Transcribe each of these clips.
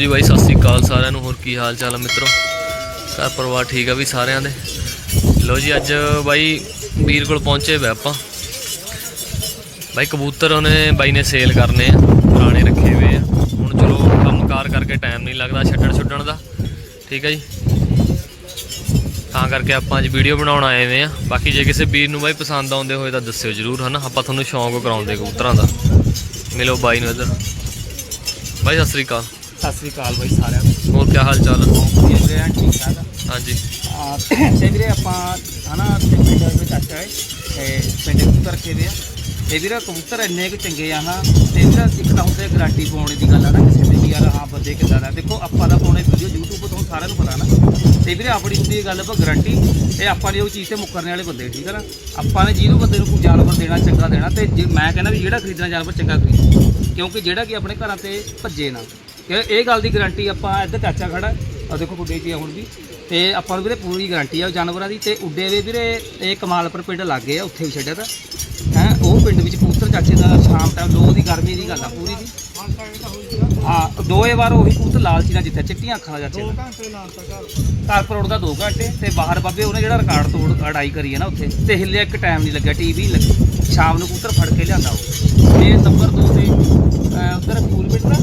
ਜੀ ਬਾਈ, ਸਤਿ ਸ੍ਰੀ ਅਕਾਲ ਸਾਰਿਆਂ ਨੂੰ। ਹੋਰ ਕੀ ਹਾਲ ਚਾਲ ਆ ਮਿੱਤਰੋ? ਘਰ ਪਰਿਵਾਰ ਠੀਕ ਆ ਵੀ ਸਾਰਿਆਂ ਦੇ? ਲੋ ਜੀ, ਅੱਜ ਬਾਈ ਵੀਰ ਕੋਲ ਪਹੁੰਚੇ ਵੇ ਆਪਾਂ। ਬਾਈ, ਕਬੂਤਰ ਉਹਨੇ ਬਾਈ ਨੇ ਸੇਲ ਕਰਨੇ ਆ, ਪੁਰਾਣੇ ਰੱਖੇ ਹੋਏ ਆ। ਹੁਣ ਚਲੋ ਕੰਮਕਾਰ ਕਰਕੇ ਟਾਈਮ ਨਹੀਂ ਲੱਗਦਾ ਛੱਡਣ ਛੁੱਡਣ ਦਾ। ਠੀਕ ਆ ਜੀ? ਤਾਂ ਕਰਕੇ ਆਪਾਂ ਅੱਜ ਵੀਡੀਓ ਬਣਾਉਣ ਆਏ ਹੋਏ ਆ। ਬਾਕੀ ਜੇ ਕਿਸੇ ਵੀਰ ਨੂੰ ਬਾਈ ਪਸੰਦ ਆਉਂਦੇ ਹੋਏ ਤਾਂ ਦੱਸਿਓ ਜਰੂਰ, ਹਨਾ? ਆਪਾਂ ਤੁਹਾਨੂੰ ਸ਼ੌਂਕ ਕਰਾਉਂਦੇ ਕਬੂਤਰਾਂ ਦਾ। ਮਿਲੋ ਬਾਈ ਨੂੰ ਇੱਧਰ। ਬਾਈ, ਸਤਿ ਸ੍ਰੀ ਅਕਾਲ। ਸਤਿ ਸ੍ਰੀ ਅਕਾਲ ਬਾਈ ਸਾਰਿਆਂ ਨੂੰ। ਹੋਰ ਕੀ ਹਾਲ ਚਾਲ ਵੀਰੇ ਠੀਕ ਠਾਕ ਹਾਂਜੀ। ਆ ਤੇ ਵੀਰੇ ਆਪਾਂ ਹਨਾ ਤੇ ਪਿੰਡ ਵਿੱਚ ਆਇਆ ਹੈ ਤੇ ਪਿੰਡ ਕਬੂਤਰ ਰੱਖੇ ਵੇ ਆ। ਤੇ ਵੀਰੇ ਕਬੂਤਰ ਇੰਨੇ ਕੁ ਚੰਗੇ ਆ ਹਾਂ। ਤੇ ਵੀਰੇ ਇੱਕ ਤਾਂ ਹੁੰਦੇ ਗਾਰੰਟੀ ਪਾਉਣ ਦੀ ਗੱਲ ਆ ਨਾ ਕਿਸੇ ਦੀ ਵੀ ਯਾਰ ਹਾਂ ਬੰਦੇ ਕਿੱਦਾਂ ਦਾ। ਦੇਖੋ ਆਪਾਂ ਦਾ ਪਾਉਣੇ ਵੀਡੀਓ YouTube ਤੋਂ ਸਾਰਿਆਂ ਨੂੰ ਪਤਾ ਨਾ। ਤੇ ਵੀਰੇ ਆਪਣੀ ਹੁੰਦੀ ਇਹ ਗੱਲ ਪਰ ਗਾਰੰਟੀ ਇਹ ਆਪਾਂ ਨੇ ਉਹ ਚੀਜ਼ ਤੇ ਮੁੱਕਰਨੇ ਵਾਲੇ ਬੰਦੇ ਠੀਕ ਹੈ ਨਾ? ਆਪਾਂ ਨੇ ਜਿਹਨੂੰ ਬੰਦੇ ਨੂੰ ਕੋਈ ਜਾਨਵਰ ਦੇਣਾ ਚੰਗਾ ਦੇਣਾ ਤੇ ਜੇ ਮੈਂ ਕਹਿੰਦਾ ਵੀ ਜਿਹੜਾ ਖਰੀਦਣਾ ਜਾਨਵਰ ਚੰਗਾ ਖਰੀਦ ਕਿਉਂਕਿ ਜਿਹੜਾ ਕਿ ਆਪਣੇ ਘਰਾਂ ਤੇ ਭੱਜੇ ਨਾ। ਇਹ ਇਹ ਗੱਲ ਦੀ ਗਾਰੰਟੀ ਆਪਾਂ ਇੱਧਰ ਚਾਚਾ ਖੜਾ ਆ ਦੇਖੋ ਗੁੱਡੇ ਜੀ ਹੁਣ ਵੀ। ਤੇ ਆਪਾਂ ਨੂੰ ਵੀਰੇ ਪੂਰੀ ਗਾਰੰਟੀ ਆ ਜਾਨਵਰਾਂ ਦੀ। ਤੇ ਉੱਡੇ ਵੇ ਵੀਰੇ ਇਹ ਕਮਾਲਪੁਰ ਪਿੰਡ ਲੱਗੇ ਆ ਉੱਥੇ ਵੀ ਛੱਡਿਆ ਤਾਂ। ਹੈ ਉਹ ਪਿੰਡ ਵਿੱਚ ਕਬੂਤਰ ਚਾਚੇ ਦਾ ਸ਼ਾਮ ਟਾਈਮ ਲੋ ਦੀ ਗਰਮੀ ਦੀ ਗੱਲ ਆ ਪੂਰੀ ਦੀ। ਹਾਂ ਦੋਏ ਵਾਰ ਉਹੀ ਕਬੂਤਰ ਲਾਲ ਚੀਨਾ ਜਿੱਥੇ ਚਿੱਟੀਆਂ ਅੱਖਾਂ ਦਾ ਚਾਚੇ ਦਾ। ਘਰ। ਪਰ ਉੱਡਦਾ 2 ਘੰਟੇ ਤੇ ਬਾਹਰ ਬਾਬੇ ਉਹਨੇ ਜਿਹੜਾ ਰਿਕਾਰਡ ਤੋੜ ਅੜਾਈ ਕਰੀ ਹੈ ਨਾ ਉੱਥੇ। ਤੇ ਹਿੱਲਿਆ ਇੱਕ ਟਾਈਮ ਨਹੀਂ ਲੱਗਿਆ ਟੀਵੀ ਲੱਗੀ। ਸ਼ਾਮ ਨੂੰ ਕਬੂਤਰ ਫੜ ਕੇ ਲਿਆਂਦਾ ਉਹ। ਤੇ ਨੰਬਰ 2 ਤੇ ਉੱਧਰ ਫੂਲ ਪਿੰਡ ਨਾ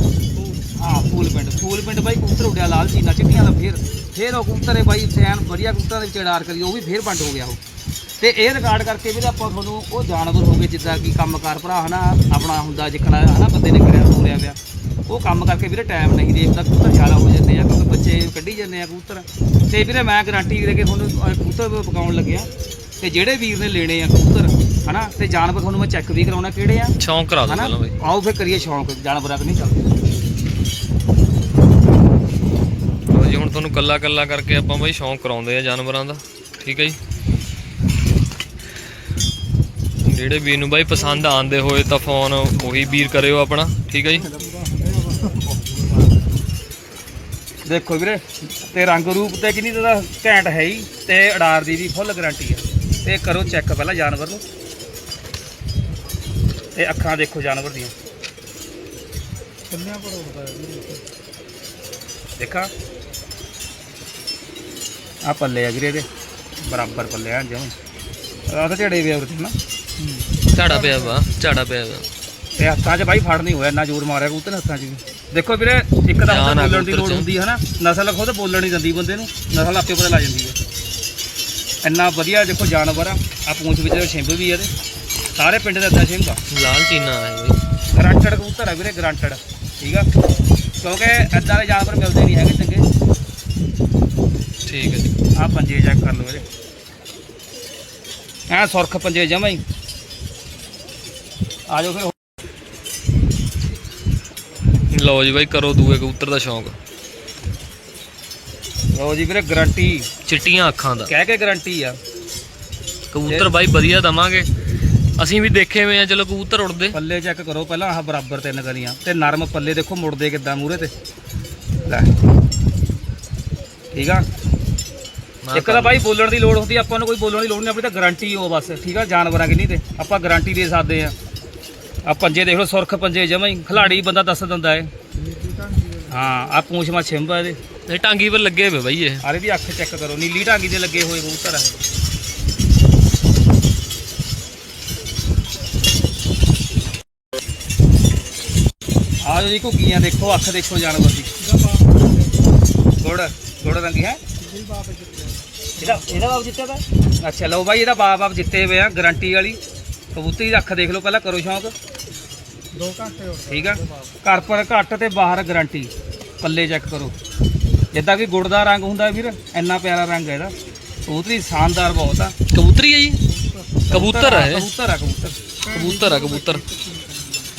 ਹਾਂ ਫੂਲ ਪਿੰਡ ਫੂਲ ਪਿੰਡ ਬਾਈ ਕਬੂਤਰ ਉੱਡਿਆ ਲਾਲ ਚੀਨਾ ਚਿੱਟੀਆਂ ਦਾ ਫੇਰ ਫੇਰ ਉਹ ਕਬੂਤਰ ਹੈ ਬਾਈ ਸੈਨ ਵਧੀਆ ਕਬੂਤਰਾਂ ਦੇ ਵਿੱਚ ਅਡਾਰ ਕਰੀ ਉਹ ਵੀ ਫੇਰ ਬੰਦ ਹੋ ਗਿਆ ਉਹ। ਤੇ ਇਹ ਰਿਕਾਰਡ ਕਰਕੇ ਵੀਰੇ ਆਪਾਂ ਤੁਹਾਨੂੰ ਉਹ ਜਾਨਵਰ ਹੋ ਗਏ ਜਿੱਦਾਂ ਕਿ ਕੰਮਕਾਰ ਭਰਾ ਹਨਾ ਆਪਣਾ ਹੁੰਦਾ ਜਿੱਕਣਾ ਹਨਾ ਬੰਦੇ ਨੇ ਕਰਿਆ ਤੋਰਿਆ ਪਿਆ। ਉਹ ਕੰਮ ਕਰਕੇ ਵੀਰੇ ਟਾਈਮ ਨਹੀਂ ਦੇਖਦਾ ਕਬੂਤਰ ਜ਼ਿਆਦਾ ਹੋ ਜਾਂਦੇ ਆ ਕਿਉਂਕਿ ਬੱਚੇ ਕੱਢੀ ਜਾਂਦੇ ਆ ਕਬੂਤਰ। ਤੇ ਵੀਰੇ ਮੈਂ ਗਾਰੰਟੀ ਦੇ ਕੇ ਤੁਹਾਨੂੰ ਕਬੂਤਰ ਪਕਾਉਣ ਲੱਗਿਆ। ਤੇ ਜਿਹੜੇ ਵੀਰ ਨੇ ਲੈਣੇ ਆ ਕਬੂਤਰ ਹਨਾ ਤੇ ਜਾਨਵਰ ਤੁਹਾਨੂੰ ਮੈਂ ਚੈੱਕ ਵੀ ਕਰਾਉਣਾ ਕਿਹੜੇ ਆ। ਸ਼ੌਂਕ ਕਰਾ ਦੋ ਪਹਿਲਾਂ ਬਾਈ। ਆਓ ਫਿਰ ਕਰੀਏ ਸ਼ੌਂਕ ਜਾਨਵਰਾਂ ਤੇ ਨਹੀਂ ਚੱਲਦੇ। ਲਓ ਹੁਣ ਤੁਹਾਨੂੰ ਕੱਲਾ ਕੱਲਾ ਕਰਕੇ ਆਪਾਂ ਬਾਈ ਸ਼ੌਂਕ ਕਰਾਉਂਦੇ ਆ ਜਾਨਵਰਾਂ ਦਾ। ਠੀਕ ਹੈ ਜੀ। ਜਿਹੜੇ ਵੀਰ ਨੂੰ ਬਾਈ ਪਸੰਦ ਆਉਂਦੇ ਹੋਏ ਤਾਂ ਫੋਨ ਉਹੀ ਵੀਰ ਕਰਿਓ ਆਪਣਾ। ਠੀਕ ਹੈ ਜੀ। ਦੇਖੋ ਵੀਰੇ, ਤੇ ਰੰਗ ਰੂਪ ਤੇ ਕਿੰਨੀ ਦਾ ਘੈਂਟ ਹੈ ਹੀ ਤੇ ਅਡਾਰ ਦੀ ਵੀ ਫੁੱਲ ਗਾਰੰਟੀ ਆ। ਤੇ ਕਰੋ ਚੈੱਕ ਪਹਿਲਾਂ ਜਾਨਵਰ ਨੂੰ। ਤੇ ਅੱਖਾਂ ਦੇਖੋ ਜਾਨਵਰ ਦੀਆਂ। ਕਿੰਨਾ ਪਰ ਦੇਖਾ। ਆ ਪੱਲੇ ਆ ਵੀਰੇ ਇਹਦੇ। ਬਰਾਬਰ ਪੱਲੇ ਆ ਜਮ ਆ ਤਾਂ ਝੜੇ ਵੇ ਉਰਤੇ ਨਾ। ਝਾੜਾ ਪਿਆ ਵਾ ਝਾੜਾ ਪਿਆ ਵਾ। ਤੇ ਹੱਥਾਂ 'ਚ ਬਾਈ ਫੜ ਨਹੀਂ ਹੋਇਆ ਇੰਨਾ ਜ਼ੋਰ ਮਾਰਿਆ ਕਬੂਤਰ ਨੇ ਹੱਥਾਂ 'ਚ ਵੀ। ਦੇਖੋ ਵੀਰੇ ਇੱਕ ਤਾਂ ਹੁੰਦਾ ਬੋਲਣ ਦੀ ਲੋੜ। ਹੁੰਦੀ ਹੈ ਨਾ ਨਸਲ ਖੁਦ ਬੋਲਣ ਨਹੀਂ ਦਿੰਦੀ ਬੰਦੇ ਨੂੰ ਨਸਲ ਆਪੇ ਪਤਾ ਲੱਗ ਜਾਂਦੀ ਹੈ। ਇੰਨਾ ਵਧੀਆ ਦੇਖੋ ਜਾਨਵਰ ਆ ਆ ਪੂੰਛ ਵਿੱਚ ਛਿੰਬ ਵੀ ਆ ਇਹਦੇ। ਸਾਰੇ ਪਿੰਡ ਦਾ ਇੱਦਾਂ ਛਿੰਬ ਆ। ਲਾਲ ਚੀਨਾ ਹੈ ਬਾਈ ਗਰੰਟਡ ਕਬੂਤਰ ਆ ਵੀਰੇ ਗਰੰਟਡ। ਠੀਕ ਆ? ਕਿਉਂਕਿ ਐਦਾਂ ਦੇ ਜਾਨਵਰ ਮਿਲਦੇ ਨਹੀਂ ਹੈਗੇ ਚੰਗੇ ਠੀਕ ਹੈ ਜੀ। ਆ ਪੰਜੇ ਚੈੱਕ ਕਰ ਲਓ ਵੀਰੇ। ਐ ਸੁਰਖ ਪੰਜੇ ਜਮਾਂ ਹੀ। ਆ ਜਾਓ ਫਿਰ। ਲਓ ਜੀ ਬਾਈ ਕਰੋ ਦੂਏ ਕਬੂਤਰ ਦਾ ਸ਼ੌਂਕ। ਲਓ ਜੀ ਵੀਰੇ ਗਰੰਟੀ ਚਿੱਟੀਆਂ ਅੱਖਾਂ ਦਾ। ਕਹਿ ਕੇ ਗਰੰਟੀ ਆ। ਕਬੂਤਰ ਬਾਈ ਵਧੀਆ ਦਵਾਂਗੇ। ਅਸੀਂ ਵੀ ਦੇਖੇ ਹੋਏ ਆ ਚਲੋ ਕਬੂਤਰ ਉੜਦੇ ਪੱਲੇ ਚੈੱਕ ਕਰੋ ਪਹਿਲਾਂ ਆਹ ਬਰਾਬਰ ਤਿੰਨ ਗਲੀਆਂ। ਤੇ ਨਰਮ ਪੱਲੇ ਦੇਖੋ ਮੁੜਦੇ ਕਿੱਦਾਂ ਮੂਰੇ ਤੇ। ਲੈ। ਠੀਕ ਆ? ਇੱਕ ਤਾਂ ਬਾਈ ਬੋਲਣ ਦੀ ਲੋੜ ਹੁੰਦੀ ਆਪਾਂ ਨੂੰ ਕੋਈ ਬੋਲਣ ਦੀ ਲੋੜ ਨਹੀਂ ਆਪਣੀ ਤਾਂ ਗਾਰੰਟੀ ਹੋ ਬਸ। ਠੀਕ ਆ ਜਾਨਵਰਾਂ ਕਿੰਨੀ ਤੇ ਆਪਾਂ ਗਾਰੰਟੀ ਦੇ ਸਕਦੇ ਆ। ਆ ਪੰਜੇ ਦੇਖ ਲਓ ਸੁਰਖ ਪੰਜੇ ਜਮਾਂ ਹੀ। ਖਿਲਾੜੀ ਬੰਦਾ ਦੱਸ ਦਿੰਦਾ ਏ। ਹਾਂ ਆ ਪੂੰਛ ਮਾ ਛਿੰਬ ਆ ਇਹਦੇ। ਇਹ ਟਾਂਗੀ ਪਰ ਲੱਗੇ ਹੋਏ ਬਾਈ ਇਹ। ਆਰੇ ਦੀ ਅੱਖ ਚੈੱਕ ਕਰੋ ਨੀਲੀ ਢਾਂਗੀ ਦੇ ਲੱਗੇ ਹੋਏ ਕਬੂਤਰ ਆ ਇਹ। ਆ ਜੋ ਜੀ ਘੁੱਗੀਆਂ ਦੇਖੋ ਅੱਖ ਦੇਖੋ ਜਾਨਵਰ ਦੀ। ਗੁੜ ਗੁੜ ਰੰਗੀ ਹੈ? ਇਹਦਾ ਇਹਦਾ ਬਾਪ ਜਿੱਤਿਆ ਦਾ ਅੱਛਾ ਲਓ ਬਾਈ ਇਹਦਾ ਬਾਪ ਬਾਪ ਜਿੱਤੇ ਹੋਏ ਆ ਗਾਰੰਟੀ ਵਾਲੀ। ਕਬੂਤਰੀ ਅੱਖ ਦੇਖ ਲਓ ਪਹਿਲਾਂ ਕਰੋ ਸ਼ੌਂਕ। 2 ਘੰਟੇ ਠੀਕ ਆ? ਘਰ ਪਰ ਘੱਟ ਤੇ ਬਾਹਰ ਗਾਰੰਟੀ ਪੱਲੇ ਚੈੱਕ ਕਰੋ। ਜਿੱਦਾਂ ਕਿ ਗੁੜ ਦਾ ਰੰਗ ਹੁੰਦਾ ਵੀਰ ਇੰਨਾ ਪਿਆਰਾ ਰੰਗ ਹੈ ਇਹਦਾ। ਕਬੂਤਰੀ ਸ਼ਾਨਦਾਰ ਬਹੁਤ ਆ। ਕਬੂਤਰੀ ਹੈ ਜੀ? ਕਬੂਤਰ ਹੈ ਇਹ। ਕਬੂਤਰ ਆ ਕਬੂਤਰ। ਕਬੂਤਰ ਆ ਕਬੂਤਰ।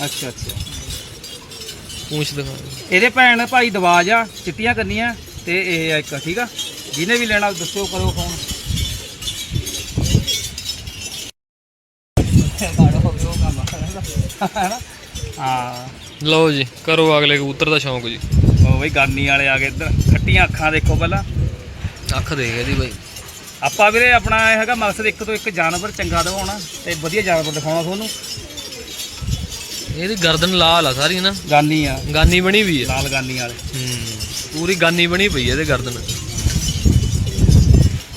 ਅੱਛਾ ਅੱਛਾ। ਪੂੰਛ ਦਿਖਾ ਇਹਦੇ ਭੈਣ ਭਾਈ ਦਵਾਜ ਆ ਚਿੱਟੀਆਂ ਕੰਨੀਆਂ ਤੇ ਇਹ ਆ ਇੱਕ ਠੀਕ ਆ? ਜਿਹਨੇ ਵੀ ਲੈਣਾ ਦੱਸਿਓ ਕਰੋ ਫੋਨ। ਹਾਂ ਲਓ ਜੀ ਕਰੋ ਅਗਲੇ ਕਬੂਤਰ ਦਾ ਸ਼ੌਂਕ ਜੀ। ਉਹ ਬਈ ਗਾਨੀ ਵਾਲੇ ਆ ਗਏ ਇੱਧਰ। ਖੱਟੀਆਂ ਅੱਖਾਂ ਦੇਖੋ ਪਹਿਲਾਂ। ਅੱਖ ਦੇਖ ਇਹਦੀ ਬਾਈ। ਆਪਾਂ ਵੀਰੇ ਆਪਣਾ ਇਹ ਹੈਗਾ ਮਕਸਦ ਇੱਕ ਤੋਂ ਇੱਕ ਜਾਨਵਰ ਚੰਗਾ ਦਿਵਾਉਣਾ ਤੇ ਵਧੀਆ ਜਾਨਵਰ ਦਿਖਾਉਣਾ ਤੁਹਾਨੂੰ। ਇਹਦੀ ਗਰਦਨ ਲਾਲ ਆ ਸਾਰੀ ਨਾ ਗਾਨੀ ਆ। ਗਾਨੀ ਬਣੀ ਵੀ ਆ। ਲਾਲ ਗਾਨੀ ਵਾਲੇ। ਹੂੰ। ਪੂਰੀ ਗਾਨੀ ਬਣੀ ਪਈ ਆ ਇਹਦੇ ਗਰਦਨ।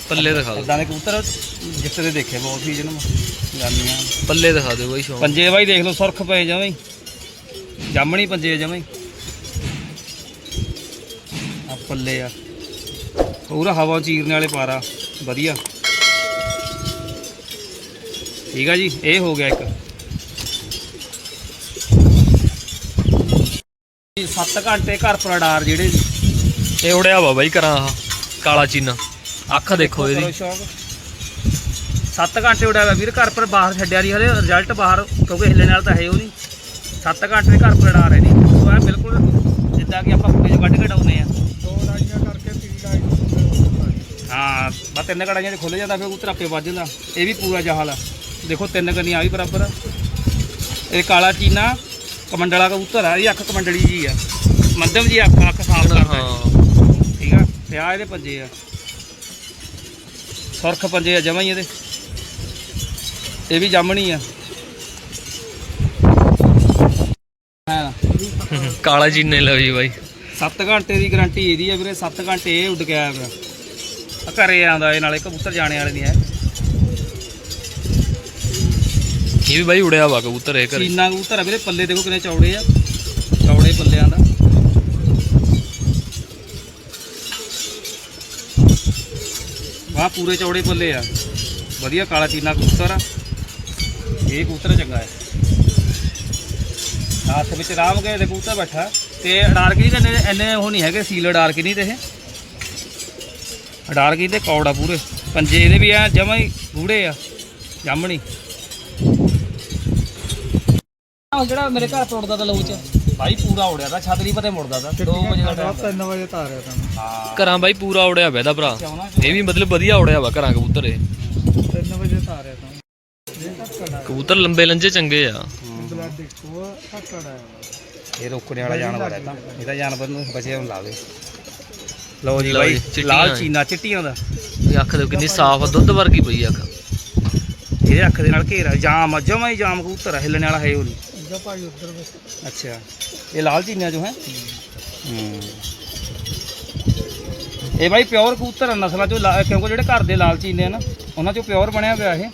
ਪੱਲੇ ਦਿਖਾ ਦਿਓ। ਇਦਾਂ ਦੇ ਕਬੂਤਰ ਜਿੱਤੇ ਦੇ ਦੇਖੇ ਬਹੁਤ ਸੀ ਜਿਹਨੂੰ। ਗਾਨੀਆਂ। ਪੱਲੇ ਦਿਖਾ ਦਿਓ ਬਾਈ ਸ਼ੌਂਕ। ਪੰਜੇ ਬਾਈ ਦੇਖ ਲਓ ਸੁਰਖ ਪਏ ਜਵੇਂ ਜਾਮਣੀ ਪੰਜੇ ਜਵੇਂ ਆ ਪੱਲੇ ਆ। ਪੂਰਾ ਹਵਾ ਚੀਰਨੇ ਵਾਲੇ ਪਾਰਾ। ਵਧੀਆ। ਠੀਕ ਆ ਜੀ ਇਹ ਹੋ ਗਿਆ ਇੱਕ। 7 ਘੰਟੇ ਘਰ ਪਰ ਅਡਾਰ ਜਿਹੜੇ ਇਹ ਉੜਿਆ ਵਾ ਬਾਈ ਕਰਾਂ ਆਹ ਕਾਲਾ ਚੀਨਾ। ਅੱਖ ਦੇਖੋ ਇਹਦੀ। 7 ਘੰਟੇ ਉਡਿਆ ਵੀਰ ਘਰ ਪਰ ਬਾਹਰ ਛੱਡਿਆ ਨਹੀਂ ਹਲੇ ਰਿਜ਼ਲਟ ਬਾਹਰ ਕਿਉਂਕਿ ਹਿੱਲਣ ਨਾਲ ਤਾਂ ਹੈ ਉਹ ਨਹੀਂ। 7 ਘੰਟੇ ਘਰ ਪਰ ਅਡਾਰ ਹੈ ਨਹੀਂ ਉਹ ਐਂ ਬਿਲਕੁਲ ਜਿੱਦਾਂ ਕਿ ਆਪਾਂ ਕੁੱਤੇ ਚੋਂ ਕੱਢ ਕੇ ਡਾਉਨੇ ਆ। ਦੋ ਲਾਈਆਂ ਕਰਕੇ ਤਿੰਨ ਲਾਈਆਂ ਹਾਂ ਬਸ ਤਿੰਨ ਕੜਾਈਆਂ ਦੇ ਖੁੱਲ ਜਾਂਦਾ ਫਿਰ ਉਤਰ ਆਪੇ ਵੱਜ ਜਾਂਦਾ। ਇਹ ਵੀ ਪੂਰਾ ਜਹਾਲ ਆ। ਦੇਖੋ ਤਿੰਨ ਕੰਨੀਆਂ ਆ ਵੀ ਬਰਾਬਰ ਆ। ਇਹ ਕਾਲਾ ਚੀਨਾ ਕਮੰਡਲਾ ਕਬੂਤਰ ਆ ਇਹ ਅੱਖ ਕਮੰਡਲੀ ਜੀ ਆ। ਮੱਧਮ ਜੀ ਅੱਖ ਅੱਖ ਸਾਫ਼ ਕਰਦਾ। ਠੀਕ ਆ? ਤੇ ਆ ਇਹਦੇ ਪੰਜੇ ਆ। ਸੁਰਖ ਪੰਜੇ ਆ ਜਮਾਂ ਹੀ ਇਹਦੇ। ਇਹ ਵੀ ਜਾਮਣੀ ਆ। ਹਾਂ। ਕਾਲਾ ਚੀਨੇ ਲਓ ਜੀ ਬਾਈ। 7 ਘੰਟੇ ਦੀ ਗਾਰੰਟੀ ਇਹਦੀ ਆ ਵੀਰੇ 7 ਘੰਟੇ ਇਹ ਉੱਡ ਕੇ ਆਇਆ ਪਿਆ ਆ ਘਰੇ ਆਉਂਦਾ ਇਹ ਨਾਲੇ ਕਬੂਤਰ ਜਾਣੇ ਵਾਲੇ ਨਹੀਂ ਹੈ। ਇਹ ਵੀ ਬਾਈ ਉੜਿਆ ਵਾ ਕਬੂਤਰ ਇਹ ਘਰੇ। ਚੀਨਾ ਕਬੂਤਰ ਆ ਵੀਰੇ ਪੱਲੇ ਦੇਖੋ ਕਿੰਨੇ ਚੌੜੇ ਆ। ਚੌੜੇ ਪੱਲਿਆਂ ਦਾ। ਵਾਹ ਪੂਰੇ ਚੌੜੇ ਪੱਲੇ ਆ। ਵਧੀਆ ਕਾਲਾ ਚੀਨਾ ਕਬੂਤਰ ਆ। ਇਹ ਕਬੂਤਰ ਚੰਗਾ ਹੈ। ਹੱਥ ਵਿੱਚ ਰਾਮ ਗਏ ਦੇ ਕਬੂਤਰ ਬੈਠਾ। ਤੇ ਅਡਾਰਕੀ ਦੇ ਇੰਨੇ ਇੰਨੇ ਉਹ ਨਹੀਂ ਹੈਗੇ, ਸੀਲ ਅਡਾਰਕੀ ਨਹੀਂ ਤੇ ਇਹ। ਅਡਾਰਕੀ ਦੇ ਕੌੜ ਆ ਪੂਰੇ। ਪੰਜੇ ਇਹਦੇ ਵੀ ਆ, ਜਮਾ ਹੀ ਗੂੜੇ ਆ। ਜਾਮਣੀ ਉਹ ਜਿਹੜਾ ਮੇਰੇ ਘਰ ਤੋੜਦਾ ਤਾਂ ਲਹੂ ਚ। ਭਾਈ ਪੂਰਾ ਉੜਿਆ ਤਾਂ ਛਤਰੀ ਪਤੇ ਮੁੜਦਾ ਤਾਂ। 2 ਵਜੇ ਦਾ ਟਾਈਮ 3 ਵਜੇ ਤਾਰਿਆ ਤਾਂ ਹਾਂ। ਘਰਾਂ ਬਾਈ ਪੂਰਾ ਉੜਿਆ ਇਹਦਾ ਭਰਾ। ਇਹ ਵੀ ਮਤਲਬ ਵਧੀਆ ਉੜਿਆ ਵਾ ਘਰਾਂ ਕਬੂਤਰ। ਇਹ 3 ਵਜੇ ਤਾਰਿਆ ਤਾਂ। ਇਹ ਕੱਟੜਾ ਕਬੂਤਰ ਲੰਬੇ ਲੰਜੇ ਚੰਗੇ ਆ। ਬਲੱਡ ਦੇਖੋ ਕੱਟੜਾ ਹੈ ਇਹ ਰੋਕਣੇ ਵਾਲਾ ਜਾਨਵਰ ਹੈ ਤਾਂ। ਇਹਦਾ ਜਾਨਵਰ ਨੂੰ ਬਚੇ ਹੁਣ ਲਾਵੇ ਲਓ ਜੀ ਬਾਈ ਲਾਲ। ਚੀਨਾ ਚਿੱਟੀਆਂ ਦਾ। ਇਹ ਅੱਖ ਦੇ ਕਿੰਨੀ ਸਾਫ਼ ਆ ਦੁੱਧ ਵਰਗੀ ਪਈ ਆ ਅੱਖ। ਇਹਦੇ ਅੱਖ ਦੇ ਨਾਲ ਘੇਰਾ ਜਾਮ ਆ, ਜਮਾਂ ਹੀ ਜਾਮ ਕਬੂਤਰ ਆ, ਹਿੱਲਣ ਵਾਲਾ ਹੈ ਉਹ ਨਹੀਂ। ਅੱਗਾ ਭਾਈ ਉੱਧਰ ਬਸ ਅੱਛਾ। ਇਹ ਲਾਲ ਚੀਨਾ ਜੋ ਹੈ? ਹੂੰ। ਇਹ ਬਾਈ ਪਿਓਰ ਕਬੂਤਰ ਆ, ਨਸਲਾਂ ਚੋਂ ਲਾ- ਕਿਉਂਕਿ ਜਿਹੜੇ ਘਰ ਦੇ ਲਾਲ ਚੀਨੇ ਆ ਨਾ ਉਹਨਾਂ ਚੋਂ ਪਿਓਰ ਬਣਿਆ ਹੋਇਆ ਇਹ।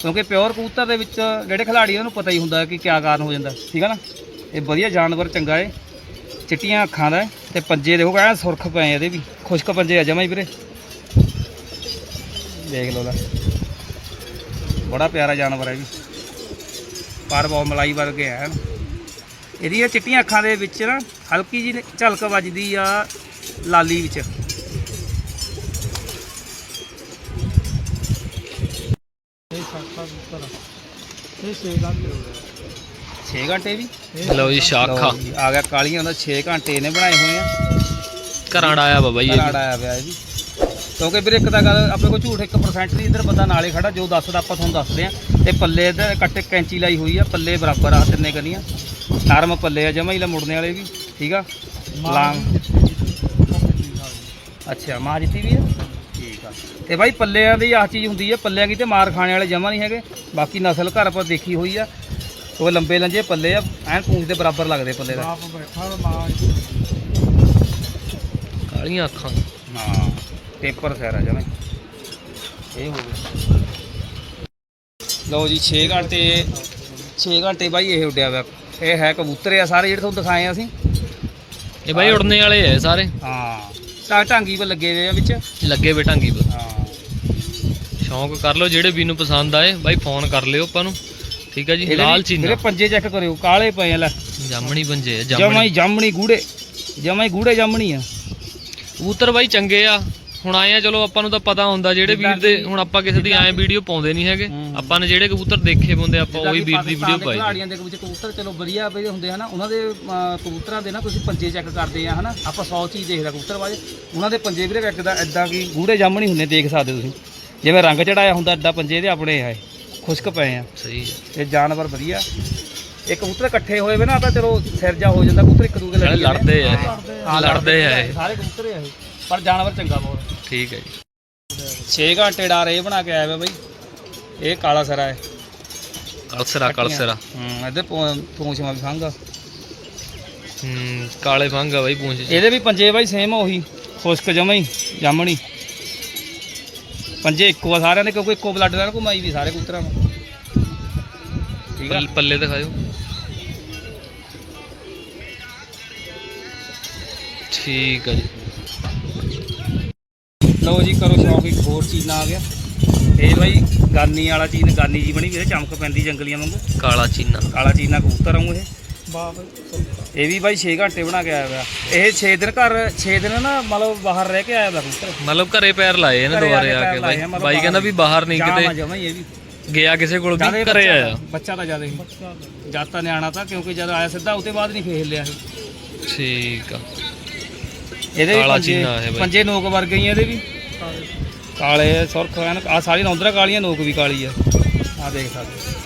ਕਿਉਂਕਿ ਪਿਓਰ ਕਬੂਤਰ ਦੇ ਵਿੱਚ ਜਿਹੜੇ ਖਿਲਾੜੀ ਆ, ਉਹਨੂੰ ਪਤਾ ਹੀ ਹੁੰਦਾ ਕਿ ਕਿਆ ਕਾਰਨ ਹੋ ਜਾਂਦਾ। ਠੀਕ ਆ ਨਾ? ਇਹ ਵਧੀਆ ਜਾਨਵਰ ਚੰਗਾ ਏ। ਚਿੱਟੀਆਂ ਅੱਖਾਂ ਦਾ ਹੈ ਤੇ ਪੰਜੇ ਦੇਖੋ ਐਨ ਸੁਰਖ ਪਏ ਆ ਇਹਦੇ ਵੀ। ਖੁਸ਼ਕ ਪੰਜੇ ਆ ਜਮਾ ਵੀਰੇ। ਦੇਖ ਲਓ ਲੈ। ਬੜਾ ਪਿਆਰਾ ਜਾਨਵਰ ਹੈ ਵੀ। ਪਰ ਬਹੁਤ ਮਲਾਈ ਵਰਗੇ ਹੈ ਇਹਦੀਆਂ ਚਿੱਟੀਆਂ ਅੱਖਾਂ ਦੇ ਵਿੱਚ ਨਾ ਹਲਕੀ ਜੀ ਝਲਕ ਵੱਜਦੀ ਆ ਲਾਲੀ ਵਿੱਚ। ਇਹ ਘੰਟੇ ਹੋ ਗਏ। 6 ਘੰਟੇ ਵੀ? ਲਓ ਜੀ ਸ਼ਾਖਾ ਜੀ, ਆ ਗਿਆ ਕਾਲੀਆਂ ਦਾ 6 ਘੰਟੇ ਇਹਨੇ ਬਣਾਏ ਹੋਏ ਆ। ਘਰਾਂ ਆਇਆ ਬਾਈ ਇਹ ਘਰਾੜ ਆਇਆ ਪਿਆ ਇਹ ਵੀ। ਕਿਉਂਕਿ ਵੀਰੇ ਇੱਕ ਤਾਂ ਗੱਲ ਆਪਣੇ ਕੋਲ ਝੂਠ 1% ਨਹੀਂ ਇੱਧਰ ਬੰਦਾ ਨਾਲੇ ਖੜਾ ਜੋ ਦੱਸਦਾ ਆਪਾਂ ਤੁਹਾਨੂੰ ਦੱਸਦੇ ਆ ਤੇ ਪੱਲੇ ਇਹਦੇ ਕੱਟੇ ਕੈਂਚੀ ਲਾਈ ਹੋਈ ਆ ਪੱਲੇ ਬਰਾਬਰ ਆ ਤਿੰਨੇ ਕੰਨੀਆਂ। ਨਰਮ ਪੱਲੇ ਆ ਜਮਾ ਹੀ ਲਾ ਮੁੜਨੇ ਵਾਲੇ ਵੀ ਠੀਕ ਆ? ਲਾਂਗ। ਅੱਛਾ ਮਾਂ ਜਿੱਤੀ ਵੀ ਆ? ਠੀਕ ਆ। ਤੇ ਬਾਈ ਪੱਲਿਆਂ ਦੀ ਆਹ ਚੀਜ਼ ਹੁੰਦੀ ਆ ਪੱਲਿਆਂ ਕੀ ਤੇ ਮਾਰ ਖਾਣੇ ਵਾਲੇ ਜਮਾ ਨਹੀਂ ਹੈਗੇ। ਬਾਕੀ ਨਸਲ ਘਰ ਪਰ ਦੇਖੀ ਹੋਈ ਆ। ਉਹ ਲੰਬੇ ਲੰਜੇ ਪੱਲੇ ਆ ਐਨ ਪੂੰਛ ਦੇ ਬਰਾਬਰ ਲੱਗਦੇ ਪੱਲੇ ਦਾ। ਬਾਪ ਬੈਠਾ ਮਾਂ ਕਾਲੀਆਂ ਅੱਖਾਂ। ਹਾਂ। ਪੇਪਰ ਸੈਰ ਜਮਾ ਹੀ। ਇਹ ਹੋ ਗਿਆ। ਲਓ ਜੀ 6 ਘੰਟੇ 6 ਘੰਟੇ ਬਾਈ ਇਹ ਉੱਡਿਆ ਹੋਇਆ ਇਹ ਹੈ ਕਬੂਤਰ ਆ ਸਾਰੇ ਜਿਹੜੇ ਤੁਹਾਨੂੰ ਦਿਖਾਏ ਆ ਅਸੀਂ। ਇਹ ਬਾਈ ਉੜਨੇ ਵਾਲੇ ਆ ਸਾਰੇ। ਹਾਂ। ਤਾਂ ਢਾਂਗੀ 'ਤੇ ਲੱਗੇ ਹੋਏ ਆ ਵਿੱਚ। ਲੱਗੇ ਵੇ ਢਾਂਗੀ ਪਰ। ਹਾਂ। ਸ਼ੌਂਕ ਕਰ ਲਓ ਜਿਹੜੇ ਵੀ ਨੂੰ ਪਸੰਦ ਆਏ ਬਾਈ ਫੋਨ ਕਰ ਲਿਓ ਆਪਾਂ ਨੂੰ। ਠੀਕ ਆ ਜੀ ਲਾਲ ਵੀ- ਚੀਨਾ ਇਹਦੇ ਪੰਜੇ ਚੈੱਕ ਕਰਿਓ ਕਾਲੇ ਪਏ ਆ ਲੈ। ਜਾਮਣੀ ਪੰਜੇ ਜਾਮਣੀ। ਹੀ ਜਾਮਣੀ ਗੂੜੇ ਜਮਾ ਹੀ ਗੂੜੇ ਜਾਮਣੀ ਆ। ਕਬੂਤਰ ਬਾਈ ਚੰਗੇ ਆ। ਹੁਣ ਆਏ ਆ ਚਲੋ ਆਪਾਂ ਨੂੰ ਤਾਂ ਪਤਾ ਹੁੰਦਾ ਜਿਹੜੇ ਵੀਰ ਦੇ ਹੁਣ ਆਪਾਂ ਕਿਸੇ ਦੀ ਐ ਵੀਡੀਓ ਪਾਉਂਦੇ ਨਹੀਂ ਹੈਗੇ। ਆਪਾਂ ਨੇ ਜਿਹੜੇ ਕਬੂਤਰ ਦੇਖੇ ਹੁੰਦੇ ਆਪਾਂ ਉਹੀ ਵੀਰ ਦੀ ਵੀਡੀਓ ਦੇ ਪਾਈ ਦੀ। ਖਿਡਾਰੀਆਂ ਦੇ ਵਿੱਚ ਕਬੂਤਰ ਚਲੋ ਵਧੀਆ ਵੀ ਹੁੰਦੇ ਹਨਾ ਉਹਨਾਂ ਦੇ ਕਬੂਤਰਾਂ ਦੇ ਨਾ ਤੁਸੀਂ ਪੰਜੇ ਚੈੱਕ ਕਰਦੇ ਆ ਹਨਾ ਆਪਾਂ 100 ਚੀਜ਼ ਦੇਖਦਾ ਕਬੂਤਰ ਬਾਜ ਉਹਨਾਂ ਦੇ ਪੰਜੇ ਵੀਰੇ ਵੇਖਦਾ ਐਦਾਂ ਕੀ ਗੂੜੇ ਜਾਮਣੀ ਹੁੰਦੇ ਦੇਖ ਸਕਦੇ ਤੁਸੀਂ ਜਿਵੇਂ ਰੰਗ ਚੜਾਇਆ ਹੁੰਦਾ ਐਡਾ ਪੰਜੇ ਦੇ ਆਪਣੇ ਆਏ ਖੁਸ਼ਕ ਪਏ ਆ ਸਹੀ। ਤੇ ਜਾਨਵਰ ਵਧੀਆ ਇਹ ਕਬੂਤਰ ਇਕੱਠੇ ਹੋਏ ਵੇ ਨਾ ਤਾਂ ਚਲੋ ਸਿਰ ਜਾ ਹੋ ਜਾਂਦਾ ਕਬੂਤਰ ਇੱਕ ਦੂਜੇ ਨਾਲੇ ਲੜਦੇ ਆ ਲੜਦੇ ਆ। ਸਾਰੇ ਕਬੂਤਰ ਆ ਇਹ ਪਰ ਜਾਨਵਰ ਚੰਗਾ ਬਹੁਤ ਠੀਕ ਹੈ ਜੀ। 6 ਘੰਟੇ ਡਾਰ ਇਹ ਬਣਾ ਕੇ ਆਇਆ ਵਾ ਬਈ। ਇਹ ਕਾਲਾ ਸਰਾ ਹੈ। ਕਲਸਰਾ ਕਲਸਰਾ ਹੂੰ ਇਹਦੇ ਪੂੰਛ ਮਾ ਵੀ ਖੰਗ ਹੂੰ ਕਾਲੇ ਫੰਗ ਆ ਬਾਈ ਪੂੰਛ 'ਚ। ਇਹਦੇ ਵੀ ਪੰਜੇ ਬਾਈ ਸੇਮ ਉਹੀ ਖੁਸ਼ਕ ਜਮਾ ਹੀ ਜਾਮਣੀ। ਪੰਜੇ ਇੱਕੋ ਆ ਸਾਰਿਆਂ ਦੇ ਕਿਉਂਕਿ ਇੱਕੋ ਬਲੱਡ ਨਾਲ ਘੁਮਾਈ ਵੀ ਸਾਰੇ ਕਬੂਤਰਾਂ ਨੂੰ ਠੀਕ ਆ। ਪੱਲ- ਪੱਲੇ ਦਿਖਾਇਓ। ਠੀਕ ਆ ਜੀ। ਲਓ ਜੀ ਕਰੋ ਸ਼ੌਕ ਇੱਕ ਹੋਰ ਚੀਜ਼ ਨਾ ਆ ਗਿਆ। ਇਹ ਬਾਈ ਗਾਨੀ ਵਾਲਾ ਚੀਜ਼ ਗਾਨੀ ਜੀ ਬਣੀ ਵੀ ਇਹ ਚਮਕ ਪੈਂਦੀ ਜੰਗਲੀਆਂ ਵਾਂਗੂ। ਕਾਲਾ ਚੀਨਾ। ਕਾਲਾ ਚੀਜ਼ ਨਾਲ ਕਬੂਤਰ ਆਉਂ ਇਹ। ਬਾਪ ਇਹ ਵੀ ਬਾਈ 6 ਘੰਟੇ ਬਣਾ ਕੇ ਆਇਆ ਹੋਇਆ ਇਹ 6 ਦਿਨ ਘਰ 6 ਦਿਨ ਨਾ ਮਤਲਬ ਬਾਹਰ ਰਹਿ ਕੇ ਆਇਆ ਹੋਇਆ ਕਬੂਤਰ। ਮਤਲਬ ਘਰੇ ਪੈਰ ਲਾਏ ਇਹਨੇ ਘਰੇ ਆ ਦੁਬਾਰੇ ਕੇ ਆ ਪੈਰ ਕੇ ਬਾਈ। ਮਤਲਬ ਬਾਈ ਕਹਿੰਦਾ ਵੀ ਬਾਹਰ ਨਹੀਂ ਜਾਮ ਆ ਕਿਤੇ। ਜਮਾਂ ਹੀ ਇਹ ਵੀ। ਗਿਆ ਕਿਸੇ ਕੋਲ ਵੀ ਘਰੇ ਆਇਆ। ਬੱਚਾ ਤਾਂ ਜ਼ਿਆਦਾ ਹੀ। ਬੱਚਾ ਜਦ ਤਾਂ ਨਿਆਣਾ ਤਾਂ ਕਿਉਂਕਿ ਜਦ ਆਇਆ ਸਿੱਧਾ ਉਤੇ ਬਾਅਦ ਨਹੀਂ ਫੇਰ ਲਿਆ ਇਹ। ਠੀਕ ਆ। ਇਹਦੇ ਵੀ ਕਾਲਾ ਪੰਜੇ ਚੀਨਾ ਇਹ ਬਾਈ। ਪੰਜੇ ਨੋਕ ਵਰਗੇ ਹੀ ਆ ਇਹਦੇ ਵੀ। ਕਾਲੇ ਸੁਰਖ ਹਨ ਆ ਸਾਰੀ ਨੌਂਦਰਾ ਕਾਲੀਆਂ ਨੋਕ ਵੀ ਕਾਲੀ ਆ। ਆ ਦੇਖ ਸਕਦੇ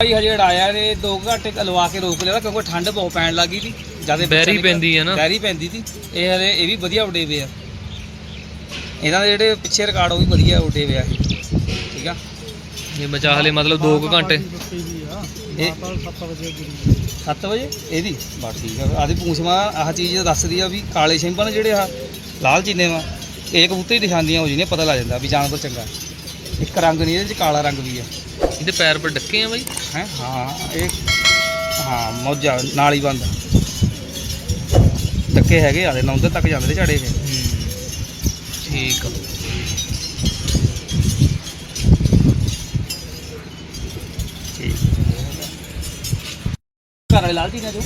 ਭਾਈ ਹਜੇ ਅੜਾਇਆ ਨੇ 2 ਘੰਟੇ ਲਵਾ ਕੇ ਰੋਕ ਲਿਆ ਕਿਉਂਕਿ ਠੰਡ ਬਹੁਤ ਪੈਣ ਲੱਗੀ ਸੀ। ਜ਼ਿਆਦਾ ਬੈਰੀ ਪੈਂਦੀ ਆ ਨਾ। ਬੈਰੀ ਪੈਂਦੀ ਸੀ। ਇਹ ਹਲੇ ਇਹ ਵੀ ਵਧੀਆ ਉੱਡੇ ਵੇ ਆ। ਇਹਨਾਂ ਦੇ ਜਿਹੜੇ ਪਿੱਛੇ ਰਿਕਾਰਡ ਉਹ ਵੀ ਵਧੀਆ ਉੱਡੇ ਵੇ ਆ ਇਹ। ਠੀਕ ਆ? ਇਹ ਬਚਾ ਹਲੇ ਮਤਲਬ 2 ਘੰਟੇ। ਇਹ- ਮਾਤਾ 7 ਵਜੇ ਗੁਰੂ 7 ਵਜੇ? ਇਹਦੀ? ਬਸ ਠੀਕ ਆ। ਆਦੀ ਪੂੰਛਵਾ ਆਹ ਚੀਜ਼ ਦੱਸਦੀ ਆ ਵੀ ਕਾਲੇ ਸਿੰਬਲ ਜਿਹੜੇ ਆ ਲਾਲ ਚੀਨੇ ਵਾ। ਇਹ ਕਬੂਤਰ ਹੀ ਦਿਖਾਉਂਦੀਆਂ ਹੋ ਜੀ ਨੇ ਪਤਾ ਲੱਗ ਜਾਂਦਾ ਵੀ ਜਾਨਵਰ ਚੰਗਾ ਇੱਕ ਰੰਗ ਨਹੀਂ ਇਹਦੇ ਚ ਕਾਲਾ ਰੰਗ ਵੀ ਆ। ਇਹਦੇ ਪੈਰ ਪਰ ਡੱਕੇ ਆ ਬਾਈ? ਹੈ? ਹਾਂ ਇਹ ਹਾਂ ਮੌਜਾ ਨਾਲ ਹੀ ਬੰਦ। ਧੱਕੇ ਹੈਗੇ ਆਦੇ ਨੌਂਦੇ ਤੱਕ ਜਾਂਦੇ ਨੇ ਝਾੜੇ ਫੇ ਠੀਕ ਆ। ਘਰ ਵਾਲੇ ਲਾਲ ਚੀਨਾ ਜੋ?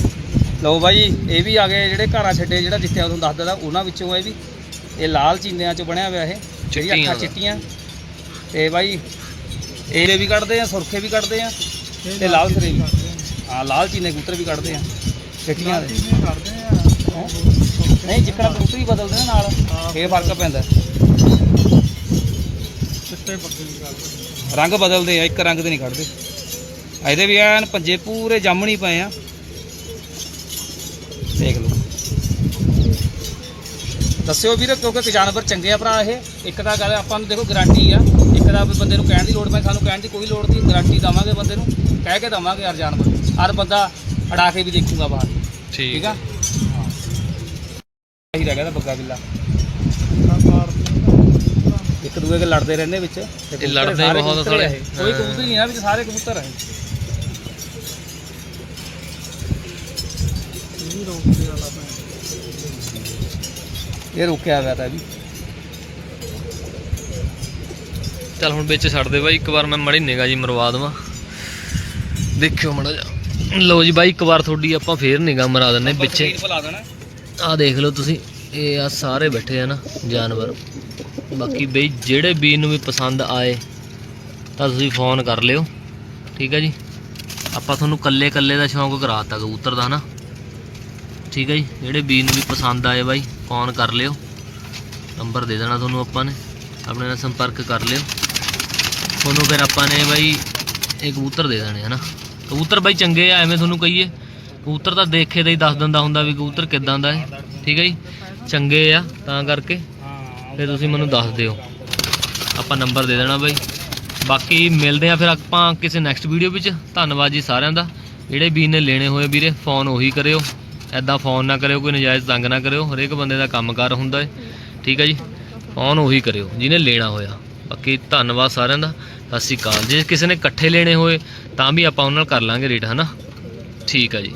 ਲਓ ਬਾਈ ਇਹ ਵੀ ਆ ਗਏ ਜਿਹੜੇ ਘਰਾਂ ਛੱਡੇ ਜਿਹੜਾ ਜਿੱਥੇ ਤੁਹਾਨੂੰ ਦੱਸ ਦਿੰਦਾ ਉਹਨਾਂ ਵਿੱਚੋਂ ਇਹ ਵੀ। ਇਹ ਲਾਲ ਚੀਨਿਆਂ ਚੋਂ ਬਣਿਆ ਹੋਇਆ ਇਹ। ਜਿਹੜੀ ਚਿੱਟੀਆਂ ਅੱਖਾਂ। ਚਿੱਟੀਆਂ। ਤੇ ਬਾਈ ਇਹਦੇ ਵੀ ਕੱਢਦੇ ਆ ਸੁਰਖੇ ਵੀ ਕੱਢਦੇ ਆ ਤੇ ਲਾਲ ਸਰੇ ਵੀ। ਹਾਂ ਲਾਲ ਚੀਨੇ ਕਬੂਤਰ ਵੀ ਕੱਢਦੇ ਆ ਚਿੱਟੀਆਂ ਦੇ। ਨਹੀਂ ਜਿੱਕਣਾ ਕਬੂਤਰ ਹੀ ਬਦਲਦੇ ਨੇ ਨਾਲ ਇਹ ਫ਼ਰਕ ਪੈਂਦਾ। ਚਿੱਟੇ ਬੱਗੇ ਵੀ ਕਰਦੇ ਰੰਗ ਬਦਲਦੇ ਆ ਇੱਕ ਰੰਗ ਦੇ ਨਹੀਂ ਕੱਢਦੇ। ਇਹਦੇ ਵੀ ਐਨ ਪੰਜੇ ਪੂਰੇ ਜਾਮਣੀ ਪਏ ਆ। ਦੇਖ ਲਓ। ਦੱਸਿਓ ਵੀਰ ਕਿਉਂਕਿ ਕਿ ਜਾਨਵਰ ਚੰਗੇ ਆ ਭਰਾ ਇਹ। ਇੱਕ ਤਾਂ ਗੱਲ ਆਪਾਂ ਨੂੰ ਦੇਖੋ ਗਾਰੰਟੀ ਆ। ਇੱਕ ਤਾਂ ਵੀ ਬੰਦੇ ਨੂੰ ਕਹਿਣ ਦੀ ਲੋੜ ਪੈ ਸਾਨੂੰ ਕਹਿਣ ਦੀ ਕੋਈ ਲੋੜ ਨਹੀਂ। ਗਾਰੰਟੀ ਦਵਾਂਗੇ ਬੰਦੇ ਨੂੰ। ਕਹਿ ਕੇ ਦਵਾਂਗੇ ਯਾਰ ਜਾਨਵਰ ਹਰ ਬੰਦਾ ਅੜਾ ਕੇ ਵੀ ਦੇਖੂਗਾ ਬਾਹਰ। ਠੀਕ ਆ? ਹਾਂ। ਇਹੀ ਰਹਿ ਗਿਆ ਤਾਂ ਬੱਗਾ ਬਿੱਲਾ ਆ ਇੱਕ ਦੂਏ ਕੇ ਲੜਦੇ ਰਹਿੰਦੇ ਵਿੱਚ। ਕਬੂਤਰ ਲੜਦੇ ਸਾਰੇ ਬਹੁਤ ਆ। ਇਹ। ਕੋਈ। ਕਬੂਤਰ ਨਹੀਂ ਆ ਵਿੱਚ ਸਾਰੇ ਕਬੂਤਰ ਹੈ ਵੀ ਰੋਕ ਦੇ ਵਾਲਾ ਮੈਂ ਇਹ ਰੁਕਿਆ ਹੋਇਆ ਤਾਂ ਵੀ ਚੱਲ ਹੁਣ ਵਿੱਚ ਛੱਡ ਦੇ ਬਾਈ ਇੱਕ ਵਾਰ ਮੈਂ ਮੜੀ ਨਿਗਾ ਜੀ ਮਰਵਾ ਦੇਵਾਂ। ਦੇਖਿਓ ਮੜਾ ਜਾ ਲਓ ਜੀ ਬਾਈ ਇੱਕ ਵਾਰ ਤੁਹਾਡੀ ਆਪਾਂ ਫੇਰ ਨਿਗਾ ਮਰਾ ਦਿੰਨੇ ਦੇਣਾ। ਆਹ ਦੇਖ ਲਓ ਤੁਸੀਂ ਇਹ ਆ ਸਾਰੇ ਬੈਠੇ ਆ ਨਾ ਜਾਨਵਰ। ਬਾਕੀ ਬਈ ਜਿਹੜੇ ਵੀਰ ਨੂੰ ਵੀ ਪਸੰਦ ਆਏ ਤਾਂ ਤੁਸੀਂ ਫੋਨ ਕਰ ਲਿਓ। ਠੀਕ ਹੈ ਜੀ। ਆਪਾਂ ਤੁਹਾਨੂੰ ਕੱਲੇ ਕੱਲੇ ਦਾ ਸ਼ੌਂਕ ਕਰਾਤਾ ਕਬੂਤਰ ਦਾ ਹਨਾ ਠੀਕ ਹੈ ਜੀ? ਜਿਹੜੇ ਬੀ ਨੂੰ ਵੀ ਪਸੰਦ ਆਏ ਬਾਈ ਫੋਨ ਕਰ ਲਿਓ। ਨੰਬਰ ਦੇ ਦੇਣਾ ਤੁਹਾਨੂੰ ਆਪਾਂ ਨੇ। ਆਪਣੇ ਨਾਲ ਸੰਪਰਕ ਕਰ ਲਿਓ। ਤੁਹਾਨੂੰ ਫਿਰ ਆਪਾਂ ਨੇ ਬਾਈ ਇਹ ਕਬੂਤਰ ਦੇ ਦੇਣੇ ਹਨਾ ਕਬੂਤਰ ਬਾਈ ਚੰਗੇ ਆ, ਐਵੇਂ ਤੁਹਾਨੂੰ ਕਹੀਏ। ਕਬੂਤਰ ਤਾਂ ਦੇਖੇ ਦਾ ਹੀ ਦੱਸ ਦਿੰਦਾ ਹੁੰਦਾ ਵੀ ਕਬੂਤਰ ਕਿੱਦਾਂ ਦਾ ਹੈ। ਠੀਕ ਹੈ ਜੀ? ਚੰਗੇ ਆ, ਤਾਂ ਕਰਕੇ। ਹਾਂ ਫਿਰ ਤੁਸੀਂ ਮੈਨੂੰ ਦੱਸ ਦਿਓ। ਆਪਾਂ ਨੰਬਰ ਦੇ ਦੇਣਾ ਬਾਈ। ਬਾਕੀ ਮਿਲਦੇ ਆ ਫਿਰ ਆਪਾਂ ਕਿਸੇ ਨੈਕਸਟ ਵੀਡੀਓ ਵਿੱਚ। ਧੰਨਵਾਦ ਜੀ ਸਾਰਿਆਂ ਦਾ। ਜਿਹੜੇ ਵੀਰ ਨੇ ਲੈਣੇ ਹੋਏ ਵੀਰੇ ਫੋਨ ਉਹੀ ਕਰਿਓ। ਐਦਾਂ ਫੋਨ ਨਾ ਕਰਿਓ, ਕੋਈ ਨਜਾਇਜ਼ ਤੰਗ ਨਾ ਕਰਿਓ, ਹਰੇਕ ਬੰਦੇ ਦਾ ਕੰਮਕਾਰ ਹੁੰਦਾ ਹੈ ਠੀਕ ਹੈ ਜੀ? ਫੋਨ ਉਹੀ ਕਰਿਓ, ਜਿਹਨੇ ਲੈਣਾ ਹੋਇਆ। ਬਾਕੀ ਧੰਨਵਾਦ ਸਾਰਿਆਂ ਦਾ। ਸਤਿ ਸ਼੍ਰੀ ਅਕਾਲ। ਜੇ ਕਿਸੇ ਨੇ ਇਕੱਠੇ ਲੈਣੇ ਹੋਏ, ਤਾਂ ਵੀ ਆਪਾਂ ਉਹਨਾਂ ਨਾਲ ਕਰ ਲਾਂਗੇ ਰੇਟ, ਹਨਾ? ਠੀਕ ਹੈ ਜੀ।